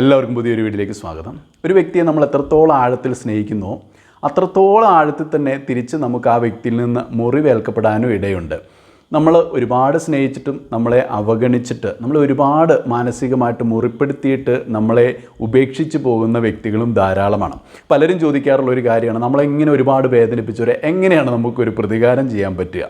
എല്ലാവർക്കും പുതിയൊരു വീട്ടിലേക്ക് സ്വാഗതം. ഒരു വ്യക്തിയെ നമ്മൾ എത്രത്തോളം ആഴത്തിൽ സ്നേഹിക്കുന്നു അത്രത്തോളം ആഴത്തിൽ തന്നെ തിരിച്ച് നമുക്ക് ആ വ്യക്തിയിൽ നിന്ന് മുറിവേൽക്കപ്പെടാനും ഇടയുണ്ട്. നമ്മൾ ഒരുപാട് സ്നേഹിച്ചിട്ടും നമ്മളെ അവഗണിച്ചിട്ട് നമ്മൾ ഒരുപാട് മാനസികമായിട്ട് മുറിപ്പെടുത്തിയിട്ട് നമ്മളെ ഉപേക്ഷിച്ച് പോകുന്ന വ്യക്തികളും ധാരാളമാണ്. പലരും ചോദിക്കാറുള്ള ഒരു കാര്യമാണ് നമ്മളെങ്ങനെ ഒരുപാട് വേദനിപ്പിച്ചവരെ എങ്ങനെയാണ് നമുക്കൊരു പ്രതികാരം ചെയ്യാൻ പറ്റുക?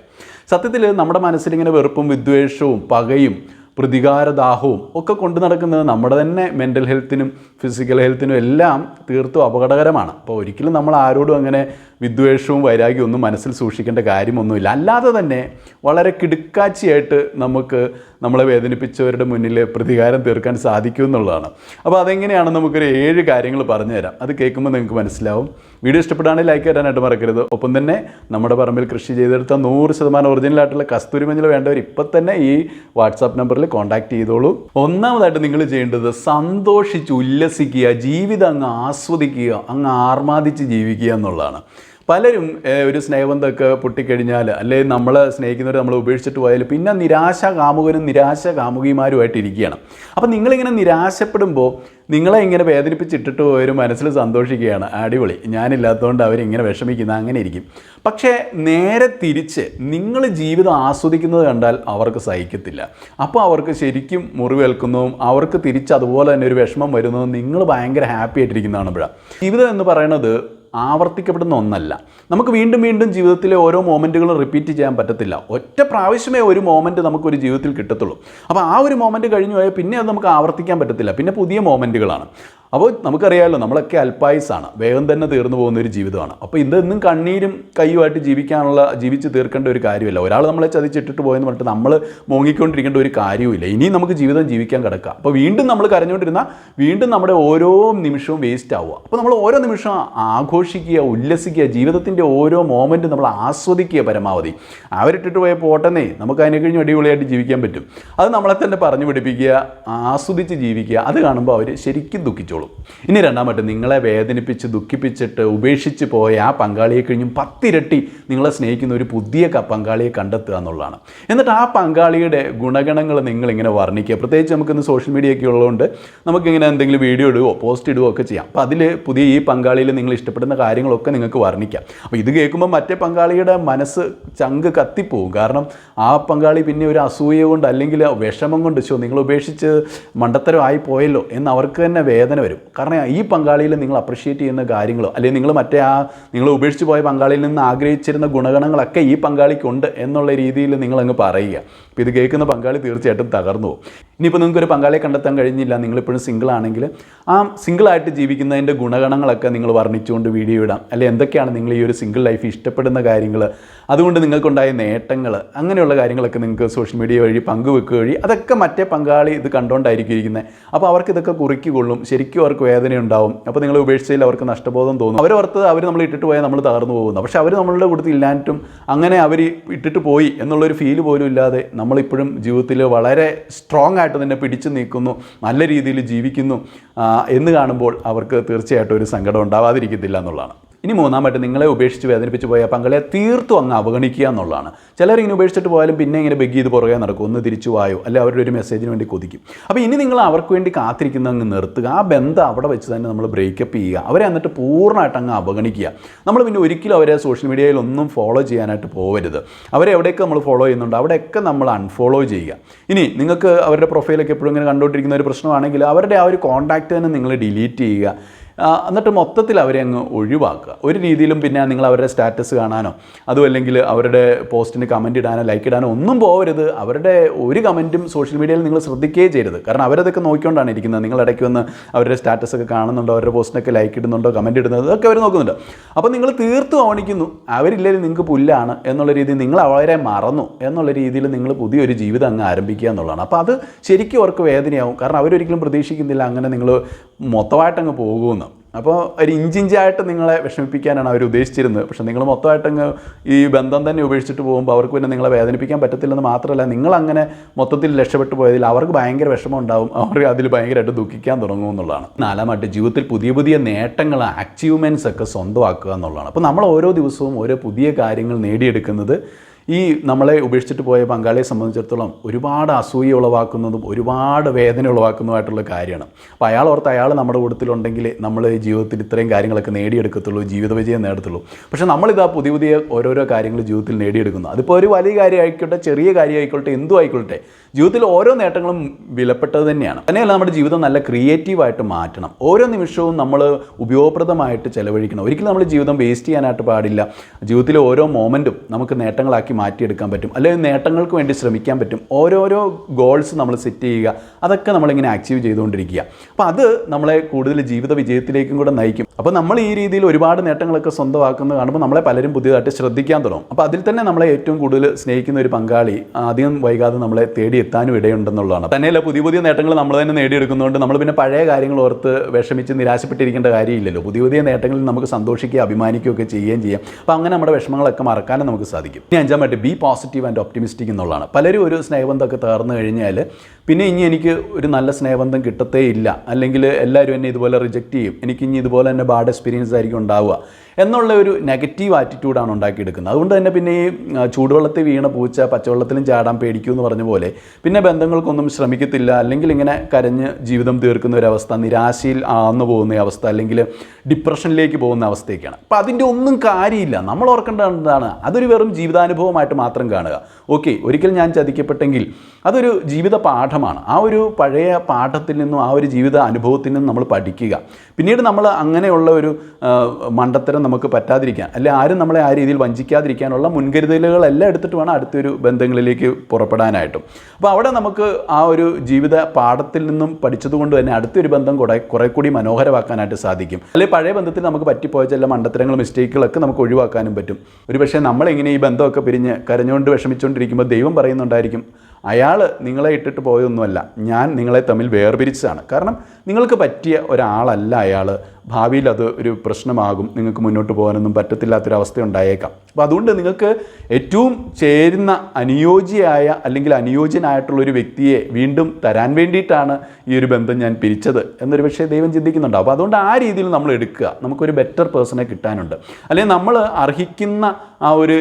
സത്യത്തിൽ നമ്മുടെ മനസ്സിലിങ്ങനെ വെറുപ്പും വിദ്വേഷവും പകയും പ്രതികാരദാഹവും ഒക്കെ കൊണ്ടു നടക്കുന്നത് നമ്മുടെ തന്നെ മെന്റൽ ഹെൽത്തിനും ഫിസിക്കൽ ഹെൽത്തിനും എല്ലാം തീർത്തും അപകടകരമാണ്. അപ്പോൾ ഒരിക്കലും നമ്മൾ ആരോടും അങ്ങനെ വിദ്വേഷവും വൈരാഗ്യവും ഒന്നും മനസ്സിൽ സൂക്ഷിക്കേണ്ട കാര്യമൊന്നുമില്ല. അല്ലാതെ തന്നെ വളരെ കിടുക്കാച്ചിയായിട്ട് നമുക്ക് നമ്മളെ വേദനിപ്പിച്ചവരുടെ മുന്നിൽ പ്രതികാരം തീർക്കാൻ സാധിക്കും എന്നുള്ളതാണ്. അപ്പോൾ അതെങ്ങനെയാണ് നമുക്കൊരു ഏഴ് കാര്യങ്ങൾ പറഞ്ഞു തരാം അത് കേൾക്കുമ്പോൾ നിങ്ങൾക്ക് മനസ്സിലാവും. വീഡിയോ ഇഷ്ടപ്പെടുകയാണെങ്കിൽ ലൈക്ക് തരാനായിട്ട് മറക്കരുത്. ഒപ്പം തന്നെ നമ്മുടെ പറമ്പിൽ കൃഷി ചെയ്തെടുത്ത നൂറ് ശതമാനം ഒറിജിനലായിട്ടുള്ള കസ്തൂരി മഞ്ഞൾ വേണ്ടവർ ഇപ്പം തന്നെ ഈ വാട്സാപ്പ് നമ്പറിൽ കോൺടാക്ട് ചെയ്തോളൂ. ഒന്നാമതായിട്ട് നിങ്ങൾ ചെയ്യേണ്ടത് സന്തോഷിച്ച് ഉല്ലസിക്കുക ജീവിതം അങ്ങ് ആസ്വദിക്കുക അങ്ങ് ആർമാദിച്ച് ജീവിക്കുക എന്നുള്ളതാണ്. പലരും ഒരു സ്നേഹബന്ധമൊക്കെ പൊട്ടിക്കഴിഞ്ഞാൽ അല്ലെങ്കിൽ നമ്മൾ സ്നേഹിക്കുന്നവർ നമ്മൾ ഉപേക്ഷിച്ചിട്ട് പോയാൽ പിന്നെ നിരാശ കാമുകനും നിരാശ കാമുകിമാരുമായിട്ട് ഇരിക്കുകയാണ് അപ്പം നിങ്ങളിങ്ങനെ നിരാശപ്പെടുമ്പോൾ നിങ്ങളെ ഇങ്ങനെ വേദനിപ്പിച്ചിട്ടിട്ട് പോയൊരു മനസ്സിൽ സന്തോഷിക്കുകയാണ്. അടിപൊളി. ഞാനില്ലാത്തതുകൊണ്ട് അവരിങ്ങനെ വിഷമിക്കുന്ന അങ്ങനെ ഇരിക്കും. പക്ഷേ നേരെ തിരിച്ച് നിങ്ങൾ ജീവിതം ആസ്വദിക്കുന്നത് കണ്ടാൽ അവർക്ക് സഹിക്കത്തില്ല. അപ്പോൾ അവർക്ക് ശരിക്കും മുറിവേൽക്കുന്നതും അവർക്ക് തിരിച്ച് അതുപോലെ തന്നെ ഒരു വിഷമം വരുന്നതും നിങ്ങൾ ഭയങ്കര ഹാപ്പി ആയിട്ടിരിക്കുന്നതാണ് ഇവിടെ ജീവിതം എന്ന് പറയുന്നത് ആവർത്തിക്കപ്പെടുന്ന ഒന്നല്ല. നമുക്ക് വീണ്ടും വീണ്ടും ജീവിതത്തിലെ ഓരോ മോമെന്റുകളും റിപ്പീറ്റ് ചെയ്യാൻ പറ്റത്തില്ല. ഒറ്റ പ്രാവശ്യമേ ഒരു മോമെന്റ് നമുക്കൊരു ജീവിതത്തിൽ കിട്ടത്തുള്ളൂ. അപ്പോൾ ആ ഒരു മോമെന്റ് കഴിഞ്ഞു പോയാൽ പിന്നെ അത് നമുക്ക് ആവർത്തിക്കാൻ പറ്റത്തില്ല. പിന്നെ പുതിയ മോമെന്റുകളാണ് അപ്പോൾ നമുക്കറിയാമല്ലോ നമ്മളൊക്കെ അൽപ്പായുസാണ് വേഗം തന്നെ തീർന്നു പോകുന്ന ഒരു ജീവിതമാണ്. അപ്പോൾ ഇതെന്നും കണ്ണീരും കയ്യുമായിട്ട് ജീവിക്കാനുള്ള ജീവിച്ച് തീർക്കേണ്ട ഒരു കാര്യമില്ല. ഒരാൾ നമ്മളെ ചതിച്ചിട്ടിട്ട് പോയെന്ന് പറഞ്ഞിട്ട് നമ്മൾ മോങ്ങിക്കൊണ്ടിരിക്കേണ്ട ഒരു കാര്യവുമില്ല. ഇനിയും നമുക്ക് ജീവിതം ജീവിക്കാൻ കിടക്കുക അപ്പോൾ വീണ്ടും നമ്മൾ കരഞ്ഞുകൊണ്ടിരുന്ന വീണ്ടും നമ്മുടെ ഓരോ നിമിഷവും വേസ്റ്റ് ആവുക. അപ്പോൾ നമ്മൾ ഓരോ നിമിഷവും ആഘോഷിക്കുക ഉല്ലസിക്കുക ജീവിതത്തിന്റെ ഓരോ മോമെന്റും നമ്മൾ ആസ്വദിക്കുക പരമാവധി. അവരിട്ടിട്ട് പോയ പോട്ടെന്നേ നമുക്ക് അതിനെ കഴിഞ്ഞ് അടിപൊളിയായിട്ട് ജീവിക്കാൻ പറ്റും. അത് നമ്മളെ തന്നെ പറഞ്ഞു പിടിപ്പിക്കുക ആസ്വദിച്ച് ജീവിക്കുക. അത് കാണുമ്പോൾ അവർ ശരിക്കും ദുഃഖിച്ചോളും ഇനി രണ്ടാമത്തെ നിങ്ങളെ വേദനിപ്പിച്ച് ദുഃഖിപ്പിച്ചിട്ട് ഉപേക്ഷിച്ച് പോയ ആ പങ്കാളിയെ കഴിഞ്ഞും പത്തിരട്ടി നിങ്ങളെ സ്നേഹിക്കുന്ന ഒരു പുതിയ പങ്കാളിയെ കണ്ടെത്തുക എന്നുള്ളതാണ്. എന്നിട്ട് ആ പങ്കാളിയുടെ ഗുണഗണങ്ങൾ നിങ്ങളിങ്ങനെ വർണിക്കുക. പ്രത്യേകിച്ച് നമുക്കിന്ന് സോഷ്യൽ മീഡിയ ഒക്കെ ഉള്ളതുകൊണ്ട് നമുക്കിങ്ങനെ എന്തെങ്കിലും വീഡിയോ ഇടുകയോ പോസ്റ്റ് ഇടുകയോ ഒക്കെ ചെയ്യാം. അപ്പോൾ അതിൽ പുതിയ ഈ പങ്കാളിയിൽ നിങ്ങൾ ഇഷ്ടപ്പെടുന്ന കാര്യങ്ങളൊക്കെ നിങ്ങൾക്ക് വർണിക്കാം. അപ്പോൾ ഇത് കേൾക്കുമ്പോൾ മറ്റേ പങ്കാളിയുടെ മനസ്സ് ചങ്ക് കത്തിപ്പോവും. കാരണം ആ പങ്കാളി പിന്നെ ഒരു അസൂയ കൊണ്ട് അല്ലെങ്കിൽ വിഷമം കൊണ്ട് ചോ നിങ്ങൾ ഉപേക്ഷിച്ച് മണ്ടത്തരമായി പോയല്ലോ എന്ന് അവർക്ക് തന്നെ വേദന വരും. കാരണം ഈ പങ്കാളിയിൽ നിങ്ങൾ അപ്രിഷ്യേറ്റ് ചെയ്യുന്ന കാര്യങ്ങളോ അല്ലെങ്കിൽ നിങ്ങൾ മറ്റേ ആ നിങ്ങൾ ഉപേക്ഷിച്ച് പോയ പങ്കാളിയിൽ നിന്ന് ആഗ്രഹിച്ചിരുന്ന ഗുണഗണങ്ങളൊക്കെ ഈ പങ്കാളിക്കുണ്ട് എന്നുള്ള രീതിയിൽ നിങ്ങളങ്ങ് പറയുക. അപ്പോൾ ഇത് കേൾക്കുന്ന പങ്കാളി തീർച്ചയായിട്ടും തകർന്നു പോകും. ഇനിയിപ്പോൾ നിങ്ങൾക്ക് ഒരു പങ്കാളിയെ കണ്ടെത്താൻ കഴിഞ്ഞില്ല നിങ്ങളിപ്പോഴും സിംഗിൾ ആണെങ്കിൽ ആ സിംഗിളായിട്ട് ജീവിക്കുന്നതിന്റെ ഗുണഗണങ്ങളൊക്കെ നിങ്ങൾ വർണിച്ചുകൊണ്ട് വീഡിയോ ഇടാം. അല്ലെ എന്തൊക്കെയാണ് നിങ്ങൾ ഈ ഒരു സിംഗിൾ ലൈഫ് ഇഷ്ടപ്പെടുന്ന കാര്യങ്ങൾ അതുകൊണ്ട് നിങ്ങൾക്കുണ്ടായ നേട്ടങ്ങൾ അങ്ങനെയുള്ള കാര്യങ്ങളൊക്കെ നിങ്ങൾക്ക് സോഷ്യൽ മീഡിയ വഴി പങ്കുവെക്കുക വഴി അതൊക്കെ മറ്റേ പങ്കാളി ഇത് കണ്ടുകൊണ്ടായിരിക്കും ഇരിക്കുന്നത് അപ്പോൾ അവർക്ക് ഇതൊക്കെ കുറിക്കൊള്ളും ശരിക്കും അവർക്ക് വേദന ഉണ്ടാവും അപ്പോൾ നിങ്ങൾ ഉപേക്ഷിച്ചതിൽ അവർക്ക് നഷ്ടബോധം തോന്നും. അവരോർത്ത് അവർ നമ്മൾ ഇട്ടിട്ട് പോയാൽ നമ്മൾ തകർന്നു പോകുന്നു. പക്ഷേ അവർ നമ്മളുടെ കൂടുതൽ ഇല്ലാഞ്ഞിട്ടും അങ്ങനെ അവർ ഇട്ടിട്ട് പോയി എന്നുള്ളൊരു ഫീൽ പോലും ഇല്ലാതെ നമ്മളിപ്പോഴും ജീവിതത്തിൽ വളരെ സ്ട്രോങ് ആയിട്ട് തന്നെ പിടിച്ചു നിൽക്കുന്നു നല്ല രീതിയിൽ ജീവിക്കുന്നു എന്ന് കാണുമ്പോൾ അവർക്ക് തീർച്ചയായിട്ടും ഒരു സങ്കടം ഉണ്ടാവാതിരിക്കത്തില്ല എന്നുള്ളതാണ്. ഇനി മൂന്നാമായിട്ട് നിങ്ങളെ ഉപേക്ഷിച്ച് വേദനിപ്പിച്ച് പോയ പങ്കാളിയെ തീർത്തും അങ്ങ് അവഗണിക്കുക എന്നുള്ളതാണ്. ചിലർ ഇങ്ങനെ ഉപേക്ഷിച്ചിട്ട് പോയാലും പിന്നെ ഇങ്ങനെ ബെഗ് ചെയ്ത് പുറകെ നടക്കും. ഒന്ന് തിരിച്ചു വായോ? അല്ലെ അവരുടെ ഒരു മെസ്സേജിന് വേണ്ടി കൊതിക്കും. അപ്പോൾ ഇനി നിങ്ങൾ അവർക്ക് വേണ്ടി കാത്തിരിക്കുന്ന അങ്ങ് നിർത്തുക. ആ ബന്ധം അവിടെ വെച്ച് തന്നെ നമ്മൾ ബ്രേക്കപ്പ് ചെയ്യുക. അവരെ എന്നിട്ട് പൂർണമായിട്ട് അങ്ങ് അവഗണിക്കുക. നമ്മൾ പിന്നെ ഒരിക്കലും അവരെ സോഷ്യൽ മീഡിയയിൽ ഒന്നും ഫോളോ ചെയ്യാനായിട്ട് പോകരുത് അവരെ എവിടെയൊക്കെ നമ്മൾ ഫോളോ ചെയ്യുന്നുണ്ട് അവിടെയൊക്കെ നമ്മൾ അൺഫോളോ ചെയ്യുക. ഇനി നിങ്ങൾക്ക് അവരുടെ പ്രൊഫൈലൊക്കെ എപ്പോഴും ഇങ്ങനെ കണ്ടുകൊണ്ടിരിക്കുന്ന ഒരു പ്രശ്നമാണെങ്കിൽ അവരുടെ ആ ഒരു കോൺടാക്റ്റ് തന്നെ നിങ്ങൾ ഡിലീറ്റ് ചെയ്യുക. എന്നിട്ട് മൊത്തത്തിൽ അവരെ അങ്ങ് ഒഴിവാക്കുക. ഒരു രീതിയിലും പിന്നെ നിങ്ങൾ അവരുടെ സ്റ്റാറ്റസ് കാണാനോ അതും അല്ലെങ്കിൽ അവരുടെ പോസ്റ്റിന് കമന്റ് ഇടാനോ ലൈക്ക് ഇടാനോ ഒന്നും പോകരുത് അവരുടെ ഒരു കമന്റും സോഷ്യൽ മീഡിയയിൽ നിങ്ങൾ ശ്രദ്ധിക്കുകയേ ചെയ്യരുത്. കാരണം അവരതൊക്കെ നോക്കിക്കൊണ്ടാണ് ഇരിക്കുന്നത്. നിങ്ങൾ ഇടയ്ക്ക് വന്ന് അവരുടെ സ്റ്റാറ്റസ് ഒക്കെ കാണുന്നുണ്ടോ അവരുടെ പോസ്റ്റിനൊക്കെ ലൈക്ക് ഇടുന്നുണ്ടോ കമന്റ് ഇടുന്നത് അതൊക്കെ അവർ നോക്കുന്നുണ്ട്. അപ്പോൾ നിങ്ങൾ തീർത്തും ഓണിക്കുന്നു അവരില്ലെങ്കിൽ നിങ്ങൾക്ക് പുല്ലാണ് എന്നുള്ള രീതിയിൽ നിങ്ങൾ അവരെ മറന്നു എന്നുള്ള രീതിയിൽ നിങ്ങൾ പുതിയൊരു ജീവിതം അങ്ങ് ആരംഭിക്കുക എന്നുള്ളതാണ്. അപ്പോൾ അത് ശരിക്കും അവർക്ക് വേദനയാവും. കാരണം അവരൊരിക്കലും പ്രതീക്ഷിക്കുന്നില്ല അങ്ങനെ നിങ്ങൾ മൊത്തമായിട്ട് അങ്ങ് പോകുമെന്ന്. അപ്പോൾ ഒരു ഇഞ്ചിഞ്ചായിട്ട് നിങ്ങളെ വിഷമിപ്പിക്കാനാണ് അവർ ഉദ്ദേശിച്ചിരുന്നത്. പക്ഷേ നിങ്ങൾ മൊത്തമായിട്ടങ്ങ് ഈ ബന്ധം തന്നെ ഉപേക്ഷിച്ചിട്ട് പോകുമ്പോൾ അവർക്ക് പിന്നെ നിങ്ങളെ വേദനിപ്പിക്കാൻ പറ്റത്തില്ലെന്ന് മാത്രമല്ല നിങ്ങൾ അങ്ങനെ മൊത്തത്തിൽ രക്ഷപ്പെട്ടു പോയതിൽ അവർക്ക് ഭയങ്കര വിഷമം ഉണ്ടാവും അവർ അതിൽ ഭയങ്കരമായിട്ട് ദുഃഖിക്കാൻ തുടങ്ങും എന്നുള്ളതാണ്. നാലാമായിട്ട് ജീവിതത്തിൽ പുതിയ പുതിയ നേട്ടങ്ങൾ അച്ചീവ്മെന്റ്സ് ഒക്കെ സ്വന്തമാക്കുക എന്നുള്ളതാണ്. അപ്പോൾ നമ്മൾ ഓരോ ദിവസവും ഓരോ പുതിയ കാര്യങ്ങൾ നേടിയെടുക്കുന്നത് ഈ നമ്മളെ ഉപേക്ഷിച്ചിട്ട് പോയ പങ്കാളിയെ സംബന്ധിച്ചിടത്തോളം ഒരുപാട് അസൂയ ഉളവാക്കുന്നതും ഒരുപാട് വേദന ഉളവാക്കുന്നതുമായിട്ടുള്ള കാര്യമാണ്. അപ്പോൾ അയാൾ ഓർത്ത് അയാൾ നമ്മുടെ കൂട്ടത്തിലുണ്ടെങ്കിൽ നമ്മൾ ജീവിതത്തിൽ ഇത്രയും കാര്യങ്ങളൊക്കെ നേടിയെടുക്കത്തുള്ളൂ ജീവിത വിജയം നേടത്തുള്ളൂ. പക്ഷേ നമ്മളിതാ പുതിയ പുതിയ ഓരോരോ കാര്യങ്ങൾ ജീവിതത്തിൽ നേടിയെടുക്കുന്നു. അതിപ്പോൾ ഒരു വലിയ കാര്യമായിക്കോട്ടെ ചെറിയ കാര്യമായിക്കോട്ടെ എന്തു ആയിക്കോട്ടെ ജീവിതത്തിൽ ഓരോ നേട്ടങ്ങളും വിലപ്പെട്ടത് തന്നെയാണ്. തന്നെയല്ല നമ്മുടെ ജീവിതം നല്ല ക്രിയേറ്റീവായിട്ട് മാറ്റണം. ഓരോ നിമിഷവും നമ്മൾ ഉപയോഗപ്രദമായിട്ട് ചെലവഴിക്കണം. ഒരിക്കലും നമ്മൾ ജീവിതം വേസ്റ്റ് ചെയ്യാനായിട്ട് പാടില്ല. ജീവിതത്തിലെ ഓരോ മോമെന്റും നമുക്ക് നേട്ടങ്ങളാക്കി മാറ്റിയെടുക്കാൻ പറ്റും. അല്ലെങ്കിൽ നേട്ടങ്ങൾക്ക് വേണ്ടി ശ്രമിക്കാൻ പറ്റും. ഓരോരോ ഗോൾസ് നമ്മൾ സെറ്റ് ചെയ്യുക. അതൊക്കെ നമ്മളിങ്ങനെ അച്ചീവ് ചെയ്തുകൊണ്ടിരിക്കുക. അപ്പോൾ അത് നമ്മളെ കൂടുതൽ ജീവിത വിജയത്തിലേക്കും കൂടെ നയിക്കും. അപ്പോൾ നമ്മൾ ഈ രീതിയിൽ ഒരുപാട് നേട്ടങ്ങളൊക്കെ സ്വന്തമാക്കുന്നത് കാണുമ്പോൾ നമ്മളെ പലരും പുതിയതായിട്ട് ശ്രദ്ധിക്കാൻ തുടങ്ങും. അപ്പോൾ അതിൽ തന്നെ നമ്മളെ ഏറ്റവും കൂടുതൽ സ്നേഹിക്കുന്ന ഒരു പങ്കാളി അധികം വൈകാതെ നമ്മളെ തേടി എത്താനും ഇടയുണ്ടെന്നുള്ളതാണ്. തന്നെയല്ല പുതിയ പുതിയ നേട്ടങ്ങൾ നമ്മൾ തന്നെ നേടിയെടുക്കുന്നതുകൊണ്ട് നമ്മൾ പിന്നെ പഴയ കാര്യങ്ങൾ ഓർത്ത് വിഷമിച്ച് നിരാശപ്പെട്ടിരിക്കേണ്ട കാര്യമില്ലല്ലോ. പുതിയ പുതിയ നേട്ടങ്ങളിൽ നമുക്ക് സന്തോഷിക്കുക അഭിമാനിക്കുകയൊക്കെ ചെയ്യുകയും ചെയ്യാം. അപ്പോൾ അങ്ങനെ നമ്മുടെ വിഷമങ്ങളൊക്കെ മറക്കാനും നമുക്ക് സാധിക്കും. ഇനി അഞ്ചാമായിട്ട് ബി പോസിറ്റീവ് ആൻഡ് ഒപ്റ്റിമിസ്റ്റിക് എന്നുള്ളതാണ്. പലരും ഒരു സ്നേഹബന്ധമൊക്കെ തകർന്നു കഴിഞ്ഞാൽ പിന്നെ ഇനി എനിക്ക് ഒരു നല്ല സ്നേഹബന്ധം കിട്ടത്തേ ഇല്ല അല്ലെങ്കിൽ എല്ലാവരും എന്നെ ഇതുപോലെ റിജക്റ്റ് ചെയ്യും. എനിക്ക് ഇനി ഇതുപോലെ തന്നെ ബാഡ് എക്സ്പീരിയൻസ് ആയിരിക്കും ഉണ്ടാവുക. എന്നുള്ള ഒരു നെഗറ്റീവ് ആറ്റിറ്റ്യൂഡാണ് ഉണ്ടാക്കിയെടുക്കുന്നത്. അതുകൊണ്ട് തന്നെ പിന്നെ ഈ ചൂടുവെള്ളത്തിൽ വീണ പൂച്ച പച്ചവെള്ളത്തിലും ചാടാൻ പേടിക്കൂ എന്ന് പറഞ്ഞ പോലെ പിന്നെ ബന്ധങ്ങൾക്കൊന്നും ശ്രമിക്കത്തില്ല അല്ലെങ്കിൽ ഇങ്ങനെ കരഞ്ഞ് ജീവിതം തീർക്കുന്ന ഒരവസ്ഥ നിരാശയിൽ ആന്നു പോകുന്ന അവസ്ഥ അല്ലെങ്കിൽ ഡിപ്രഷനിലേക്ക് പോകുന്ന അവസ്ഥയൊക്കെയാണ്. അപ്പോൾ അതിന്റെ ഒന്നും കാര്യമില്ല. നമ്മൾ ഓർക്കേണ്ടത് എന്താണ് അതൊരു വെറും ജീവിതാനുഭവമായിട്ട് മാത്രം കാണുക. ഓക്കെ ഒരിക്കൽ ഞാൻ ചതിക്കപ്പെട്ടെങ്കിൽ അതൊരു ജീവിത പാഠമാണ്. ആ ഒരു പഴയ പാഠത്തിൽ നിന്നും ആ ഒരു ജീവിത അനുഭവത്തിൽ നിന്നും നമ്മൾ പഠിക്കുക. പിന്നീട് നമ്മൾ അങ്ങനെയുള്ള ഒരു മണ്ടത്തരം നമുക്ക് പറ്റാതിരിക്കാൻ. അല്ലെ ആരും നമ്മളെ ആ രീതിയിൽ വഞ്ചിക്കാതിരിക്കാനുള്ള മുൻകരുതലുകളെല്ലാം എടുത്തിട്ട് വേണം അടുത്തൊരു ബന്ധങ്ങളിലേക്ക് പുറപ്പെടാനായിട്ടും. അപ്പോൾ അവിടെ നമുക്ക് ആ ഒരു ജീവിത പാഠത്തിൽ നിന്നും പഠിച്ചതുകൊണ്ട് തന്നെ അടുത്തൊരു ബന്ധം കുറെ കുറെ കൂടി മനോഹരമാക്കാനായിട്ട് സാധിക്കും. അല്ലെങ്കിൽ പഴയ ബന്ധത്തിൽ നമുക്ക് പറ്റിപ്പോയ ചില മണ്ടത്തരങ്ങൾ മിസ്റ്റേക്കുകളൊക്കെ നമുക്ക് ഒഴിവാക്കാനും പറ്റും. ഒരു ഒരുപക്ഷെ നമ്മളിങ്ങനെ ഈ ബന്ധമൊക്കെ പിരിഞ്ഞ് കരഞ്ഞുകൊണ്ട് വിഷമിച്ചുകൊണ്ടിരിക്കുമ്പോൾ ദൈവം പറയുന്നുണ്ടായിരിക്കും അയാൾ നിങ്ങളെ ഇട്ടിട്ട് പോയൊന്നുമല്ല. ഞാൻ നിങ്ങളെ തമ്മിൽ വേർപിരിച്ചതാണ്. കാരണം നിങ്ങൾക്ക് പറ്റിയ ഒരാളല്ല അയാൾ ഭാവിയിൽ അത് ഒരു പ്രശ്നമാകും. നിങ്ങൾക്ക് മുന്നോട്ട് പോകാനൊന്നും പറ്റത്തില്ലാത്തൊരവസ്ഥ ഉണ്ടായേക്കാം അപ്പോൾ അതുകൊണ്ട് നിങ്ങൾക്ക് ഏറ്റവും ചേരുന്ന അനുയോജ്യയായ അല്ലെങ്കിൽ അനുയോജ്യനായിട്ടുള്ള ഒരു വ്യക്തിയെ വീണ്ടും തരാൻ വേണ്ടിയിട്ടാണ് ഈ ഒരു ബന്ധം ഞാൻ പിരിച്ചത് എന്നൊരു പക്ഷേ ദൈവം ചിന്തിക്കുന്നുണ്ട്. അപ്പോൾ അതുകൊണ്ട് ആ രീതിയിൽ നമ്മൾ എടുക്കുക. നമുക്കൊരു ബെറ്റർ പേഴ്സണെ കിട്ടാനുണ്ട്. അല്ലെങ്കിൽ നമ്മൾ അർഹിക്കുന്ന ആ ഒരു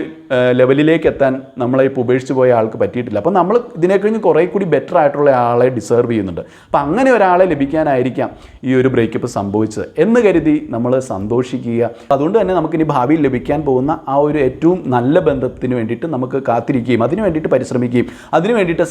ലെവലിലേക്ക് എത്താൻ നമ്മളെ ഇപ്പോൾ ഉപേക്ഷിച്ച് പോയ ആൾക്ക് പറ്റിയിട്ടില്ല. അപ്പോൾ നമ്മൾ ഇതിനെ കഴിഞ്ഞ് കുറേ കൂടി ബെറ്റർ ആയിട്ടുള്ള ആളെ ഡിസേർവ് ചെയ്യുന്നുണ്ട്. അപ്പോൾ അങ്ങനെ ഒരാളെ ലഭിക്കാനായിരിക്കാം ഈ ഒരു ബ്രേക്കപ്പ് സംഭവിച്ചത്. എന്ന് കരുതി നമ്മൾ സന്തോഷിക്കുക. അതുകൊണ്ട് തന്നെ നമുക്കിനി ഭാവിയിൽ ലഭിക്കാൻ പോകുന്ന ആ ഒരു ഏറ്റവും നല്ല ബന്ധത്തിന് വേണ്ടിയിട്ട് നമുക്ക് കാത്തിരിക്കുകയും അതിന് വേണ്ടിയിട്ട് പരിശ്രമിക്കുകയും അതിന് വേണ്ടിയിട്ട്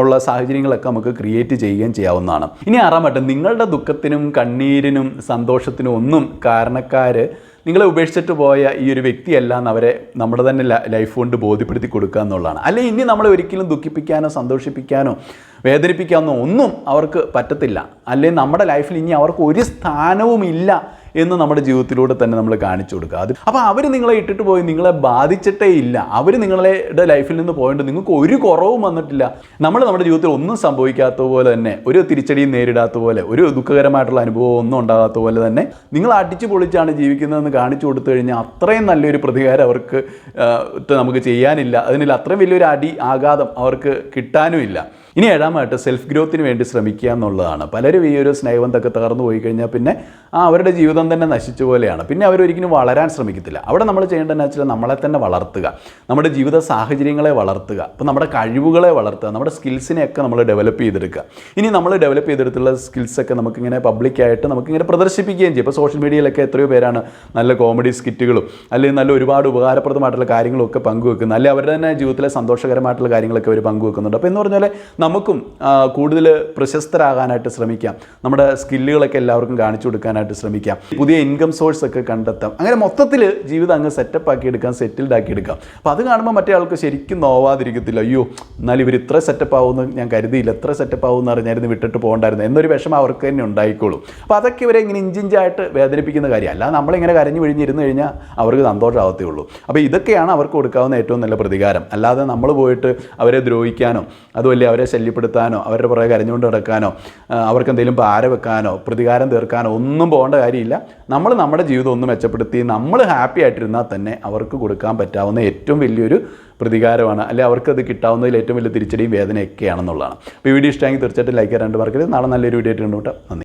ഉള്ള സാഹചര്യങ്ങളൊക്കെ നമുക്ക് ക്രിയേറ്റ് ചെയ്യുകയും ചെയ്യാവുന്നതാണ്. ഇനി ആറാം വട്ടം നിങ്ങളുടെ ദുഃഖത്തിനും കണ്ണീരിനും സന്തോഷത്തിനും ഒന്നും കാരണക്കാർ നിങ്ങളെ ഉപേക്ഷിച്ചിട്ട് പോയ ഈ ഒരു വ്യക്തിയല്ല എന്ന് അവരെ നമ്മുടെ തന്നെ ലൈഫ് കൊണ്ട് ബോധ്യപ്പെടുത്തി കൊടുക്കുക എന്നുള്ളതാണ്. അല്ലെ ഇനി നമ്മളെ ഒരിക്കലും ദുഃഖിപ്പിക്കാനോ സന്തോഷിപ്പിക്കാനോ വേദനിപ്പിക്കാനോ ഒന്നും അവർക്ക് പറ്റത്തില്ല. അല്ലെ നമ്മുടെ ലൈഫിൽ ഇനി അവർക്ക് ഒരു സ്ഥാനവും ഇല്ല എന്ന് നമ്മുടെ ജീവിതത്തിലൂടെ തന്നെ നമ്മൾ കാണിച്ചു കൊടുക്കുക. അത് അപ്പോൾ അവർ നിങ്ങളെ ഇട്ടിട്ട് പോയി നിങ്ങളെ ബാധിച്ചിട്ടേ ഇല്ല. അവർ നിങ്ങളുടെ ലൈഫിൽ നിന്ന് പോയിട്ട് നിങ്ങൾക്ക് ഒരു കുറവും വന്നിട്ടില്ല. നമ്മൾ നമ്മുടെ ജീവിതത്തിൽ ഒന്നും സംഭവിക്കാത്ത പോലെ തന്നെ ഒരു തിരിച്ചടിയും നേരിടാത്ത പോലെ ഒരു ദുഃഖകരമായിട്ടുള്ള അനുഭവം ഒന്നും ഉണ്ടാകാത്ത പോലെ തന്നെ നിങ്ങൾ അടിച്ചു പൊളിച്ചാണ് ജീവിക്കുന്നതെന്ന് കാണിച്ചു കൊടുത്തു കഴിഞ്ഞാൽ അത്രയും നല്ലൊരു പ്രതികാരം അവർക്ക് നമുക്ക് ചെയ്യാനില്ല. അതിനില്ല അത്രയും വലിയൊരു അടി ആഘാതം അവർക്ക് കിട്ടാനും ഇല്ല ഇനി ഏഴാമായിട്ട് സെൽഫ് ഗ്രോത്തിന് വേണ്ടി ശ്രമിക്കുക എന്നുള്ളതാണ്. പലരും ഈ ഒരു സ്നേഹബന്ധമൊക്കെ തകർന്നു പോയി കഴിഞ്ഞാൽ പിന്നെ ആ അവരുടെ ജീവിതം തന്നെ നശിച്ച പോലെയാണ്. പിന്നെ അവരൊരിക്കലും വളരാൻ ശ്രമിക്കത്തില്ല. അവിടെ നമ്മൾ ചെയ്യേണ്ടതെന്ന് വെച്ചാൽ നമ്മളെ തന്നെ വളർത്തുക. നമ്മുടെ ജീവിത സാഹചര്യങ്ങളെ വളർത്തുക. അപ്പോൾ നമ്മുടെ കഴിവുകളെ വളർത്തുക. നമ്മുടെ സ്കിൽസിനെയൊക്കെ നമ്മൾ ഡെവലപ്പ് ചെയ്തെടുക്കുക. ഇനി നമ്മൾ ഡെവലപ്പ് ചെയ്തെടുത്തുള്ള സ്കിൽസൊക്കെ നമുക്കിങ്ങനെ പബ്ലിക്കായിട്ട് നമുക്കിങ്ങനെ പ്രദർശിപ്പിക്കുകയും ചെയ്യും. ഇപ്പോൾ സോഷ്യൽ മീഡിയയിലൊക്കെ എത്രയോ പേരാണ് നല്ല കോമഡി സ്കിറ്റുകളും അല്ലെങ്കിൽ നല്ല ഒരുപാട് ഉപകാരപ്രദമായിട്ടുള്ള കാര്യങ്ങളൊക്കെ പങ്കുവെക്കുന്നത്. അല്ലെങ്കിൽ അവരുടെ തന്നെ ജീവിതത്തിലെ സന്തോഷകരമായിട്ടുള്ള കാര്യങ്ങളൊക്കെ അവർ പങ്കുവെക്കുന്നുണ്ട്. അപ്പോൾ എന്ന് പറഞ്ഞാൽ നമുക്കും കൂടുതൽ പ്രശസ്തരാകാനായിട്ട് ശ്രമിക്കാം. നമ്മുടെ സ്കില്ലുകളൊക്കെ എല്ലാവർക്കും കാണിച്ചു കൊടുക്കാനായിട്ട് ശ്രമിക്കാം. പുതിയ ഇൻകം സോഴ്സ് ഒക്കെ കണ്ടെത്താം. അങ്ങനെ മൊത്തത്തിൽ ജീവിതം അങ്ങ് സെറ്റപ്പ് ആക്കി എടുക്കാം സെറ്റിൽഡ് ആക്കി എടുക്കാം അപ്പോൾ അത് കാണുമ്പോൾ മറ്റേ ആൾക്ക് ശരിക്കും നോവാതിരിക്കത്തില്ല. അയ്യോ എന്നാൽ ഇവർ ഇത്ര സെറ്റപ്പ് ആവുമെന്ന് ഞാൻ കരുതിയില്ല. എത്ര സെറ്റപ്പ് ആവുമെന്ന് അറിഞ്ഞായിരുന്നു വിട്ടിട്ട് പോകണ്ടായിരുന്നു. എന്നൊരു വിഷമം അവർക്ക് തന്നെ ഉണ്ടായിക്കോളും. അപ്പോൾ അതൊക്കെ ഇവരെ ഇങ്ങനെ ഇഞ്ചിഞ്ചായിട്ട് വേദനിപ്പിക്കുന്ന കാര്യം. അല്ല നമ്മളിങ്ങനെ കരഞ്ഞു വിഴിഞ്ഞിരുന്ന് കഴിഞ്ഞാൽ അവർക്ക് സന്തോഷമാവത്തേ ഉള്ളൂ അപ്പോൾ ഇതൊക്കെയാണ് അവർക്ക് കൊടുക്കാവുന്ന ഏറ്റവും നല്ല പ്രതികാരം. അല്ലാതെ നമ്മൾ പോയിട്ട് അവരെ ദ്രോഹിക്കാനോ അതുമല്ല അവരെ ശല്യപ്പെടുത്താനോ അവരുടെ പുറകെ കരഞ്ഞുകൊണ്ട് നടക്കാനോ അവർക്ക് എന്തെങ്കിലും പാര വെക്കാനോ പ്രതികാരം തീർക്കാനോ ഒന്നും പോകേണ്ട കാര്യമില്ല. നമ്മൾ നമ്മുടെ ജീവിതം ഒന്ന് മെച്ചപ്പെടുത്തി നമ്മൾ ഹാപ്പി ആയിട്ടിരുന്നാൽ തന്നെ അവർക്ക് കൊടുക്കാൻ പറ്റാവുന്ന ഏറ്റവും വലിയൊരു പ്രതികാരമാണ്. അല്ലെ അവർക്കത് കിട്ടാവുന്നതിൽ ഏറ്റവും വലിയ തിരിച്ചടിയും വേദനയൊക്കെയാണെന്നുള്ളതാണ്. അപ്പോൾ ഈ വീഡിയോ ഇഷ്ടമെങ്കിൽ തീർച്ചയായിട്ടും ലൈക്ക് ചെയ്യാൻ രണ്ട് പേർക്ക് നാളെ നല്ലൊരു വീഡിയോ ആയിട്ട് കണ്ടുമുട്ടാം. നന്ദി.